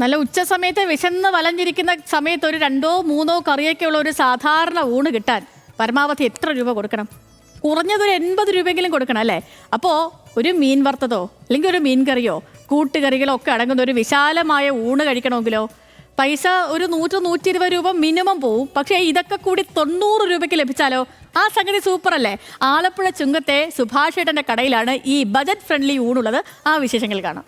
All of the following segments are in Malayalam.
നല്ല ഉച്ച സമയത്ത് വിശന്ന് വലഞ്ഞിരിക്കുന്ന സമയത്ത് ഒരു രണ്ടോ മൂന്നോ കറിയൊക്കെ ഉള്ള ഒരു സാധാരണ ഊണ് കിട്ടാൻ പരമാവധി എത്ര രൂപ കൊടുക്കണം? കുറഞ്ഞത് ഒരു എൺപത് രൂപയെങ്കിലും കൊടുക്കണം അല്ലേ? അപ്പോൾ ഒരു മീൻ വറുത്തതോ അല്ലെങ്കിൽ ഒരു മീൻ കറിയോ കൂട്ടുകറികളോ ഒക്കെ അടങ്ങുന്ന ഒരു വിശാലമായ ഊണ് കഴിക്കണമെങ്കിലോ? പൈസ ഒരു നൂറ്റ് നൂറ്റി ഇരുപത് രൂപ മിനിമം പോവും. പക്ഷേ ഇതൊക്കെ കൂടി തൊണ്ണൂറ് രൂപയ്ക്ക് ലഭിച്ചാലോ? ആ സംഗതി സൂപ്പർ അല്ലേ? ആലപ്പുഴ ചുങ്കത്തെ സുഭാഷേട്ടന്റെ കടയിലാണ് ഈ ബജറ്റ് ഫ്രണ്ട്ലി ഊണുള്ളത്. ആ വിശേഷങ്ങൾ കാണാം.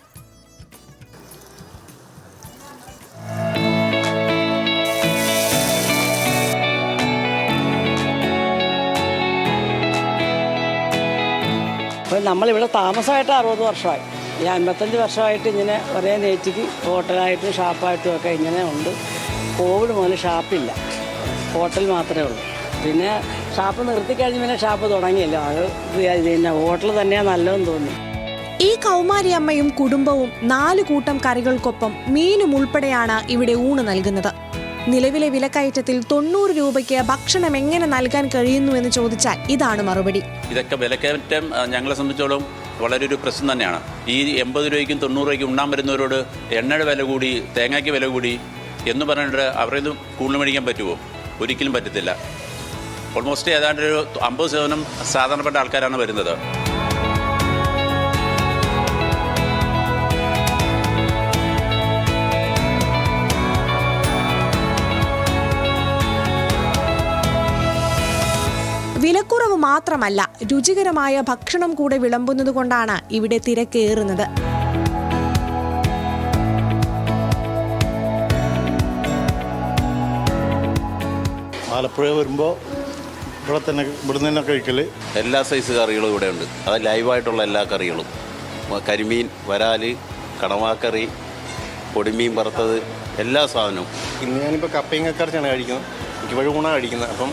അപ്പോൾ നമ്മളിവിടെ താമസമായിട്ട് അറുപത് വർഷമായി. ഈ അൻപത്തഞ്ച് വർഷമായിട്ട് ഇങ്ങനെ ഒരേ നേറ്റിക്ക് ഹോട്ടലായിട്ടും ഷാപ്പായിട്ടും ഒക്കെ ഇങ്ങനെ ഉണ്ട്. കോവിഡ് മുതൽ ഷാപ്പില്ല. ഹോട്ടൽ മാത്രമേ ഉള്ളൂ. പിന്നെ ഷാപ്പ് നിർത്തിക്കഴിഞ്ഞ് പിന്നെ ഷാപ്പ് തുടങ്ങിയല്ലോ. അത് പിന്നെ ഹോട്ടൽ തന്നെയാണ് നല്ലതെന്ന് തോന്നി. ഈ കൗമാരി അമ്മയും കുടുംബവും നാല് കൂട്ടം കറികൾക്കൊപ്പം മീനും ഉൾപ്പെടെയാണ് ഇവിടെ ഊണ് നൽകുന്നത്. നിലവിലെ വിലക്കയറ്റത്തിൽ തൊണ്ണൂറ് രൂപയ്ക്ക് ഭക്ഷണം എങ്ങനെ നൽകാൻ കഴിയുന്നു എന്ന് ചോദിച്ചാൽ ഇതാണ് മറുപടി. ഇതൊക്കെ വിലക്കയറ്റം ഞങ്ങളെ സംബന്ധിച്ചോളം വളരെ ഒരു പ്രശ്നം തന്നെയാണ്. ഈ എൺപത് രൂപയ്ക്കും തൊണ്ണൂറ് രൂപയ്ക്കും ഉണ്ണാൻ വരുന്നവരോട് എണ്ണയുടെ വില കൂടി തേങ്ങയ്ക്ക് വില കൂടി എന്ന് പറഞ്ഞിട്ട് അവരെ കൂടുതൽ മേടിക്കാൻ പറ്റുമോ? ഒരിക്കലും പറ്റത്തില്ല. ഓൾമോസ്റ്റ് ഏതാണ്ട് ഒരു അമ്പത് ശതമാനം സാധാരണപ്പെട്ട ആൾക്കാരാണ് വരുന്നത്. വിലക്കുറവ് മാത്രമല്ല രുചികരമായ ഭക്ഷണം കൂടെ വിളമ്പുന്നത് കൊണ്ടാണ് ഇവിടെ തിരക്കേറുന്നത്. ആലപ്പുഴ വരുമ്പോൾ ഇവിടെ തന്നെ ഇവിടെ തന്നെ കഴിക്കൽ എല്ലാ സൈസ് കറികളും ഇവിടെ ഉണ്ട്. അത് ലൈവായിട്ടുള്ള എല്ലാ കറികളും. കരിമീൻ വരാൽ കണവാക്കറി പൊടിമീൻ വറുത്തത് എല്ലാ സാധനവും. ഇന്ന് ഞാനിപ്പോൾ കപ്പയും കക്കറച്ചാണ് കഴിക്കുന്നത്. എനിക്ക് വഴി ഊണാണ് കഴിക്കുന്നത്. അപ്പം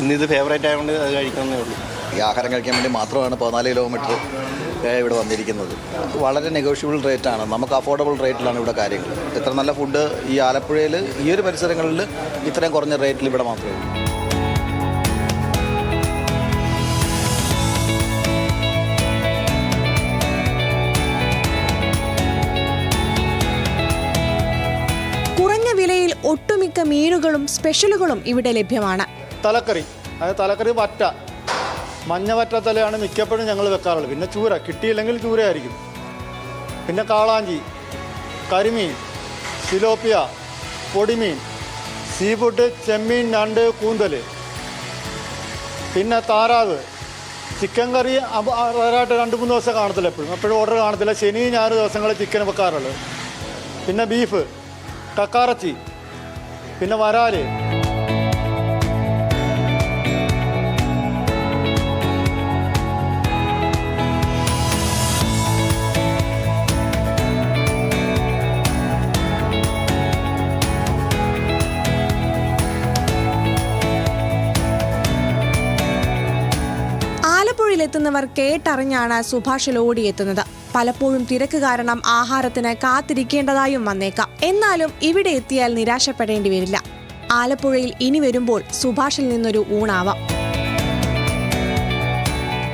ഇന്നിത് ഫേവറേറ്റ് ആയതുകൊണ്ട് അത് കഴിക്കുന്നേ ഉള്ളൂ. ഈ ആഹാരം കഴിക്കാൻ വേണ്ടി മാത്രമാണ് പതിനാല് കിലോമീറ്റർ ഇവിടെ വന്നിരിക്കുന്നത്. വളരെ നെഗോഷ്യബിൾ റേറ്റാണ് നമുക്ക് അഫോർഡബിൾ റേറ്റിലാണ് ഇവിടെ കാര്യങ്ങൾ. ഇത്ര നല്ല ഫുഡ് ഈ ആലപ്പുഴയിൽ ഈ ഒരു പരിസരങ്ങളിൽ ഇത്രയും കുറഞ്ഞ റേറ്റിൽ ഇവിടെ മാത്രമേ ഉള്ളൂ. കുറഞ്ഞ വിലയിൽ ഒട്ടുമിക്ക മീനുകളും സ്പെഷ്യലുകളും ഇവിടെ ലഭ്യമാണ്. തലക്കറി. അതായത് തലക്കറി വറ്റ. മഞ്ഞ വറ്റ തലയാണ് മിക്കപ്പോഴും ഞങ്ങൾ വെക്കാറുള്ളത്. പിന്നെ ചൂര. കിട്ടിയില്ലെങ്കിൽ ചൂരയായിരിക്കും. പിന്നെ കാളാഞ്ചി കരിമീൻ സിലോപ്പിയ പൊടിമീൻ സീ ഫുഡ് ചെമ്മീൻ ഞണ്ട് കൂന്തൽ പിന്നെ താറാവ്. ചിക്കൻ കറി റയറായിട്ട് രണ്ട് മൂന്ന് ദിവസം കാണത്തില്ല എപ്പോഴും. എപ്പോഴും ഓർഡർ കാണത്തില്ല. ശനി ഞായർ ദിവസങ്ങളിൽ ചിക്കൻ വെക്കാറുള്ളത്. പിന്നെ ബീഫ് കക്കാറച്ചി പിന്നെ വരാൽ. ആലപ്പുഴയിലെത്തുന്നവർ കേട്ടറിഞ്ഞാണ് സുഭാഷിൽ ഓടിയെത്തുന്നത്. പലപ്പോഴും തിരക്ക് കാരണം ആഹാരത്തിന് കാത്തിരിക്കേണ്ടതായും വന്നേക്കാം. എന്നാലും ഇവിടെ എത്തിയാൽ നിരാശപ്പെടേണ്ടി വരില്ല. ആലപ്പുഴയിൽ ഇനി വരുമ്പോൾ സുഭാഷിൽ നിന്നൊരു ഊണാവാം.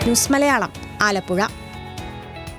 ന്യൂസ് മലയാളം ആലപ്പുഴ.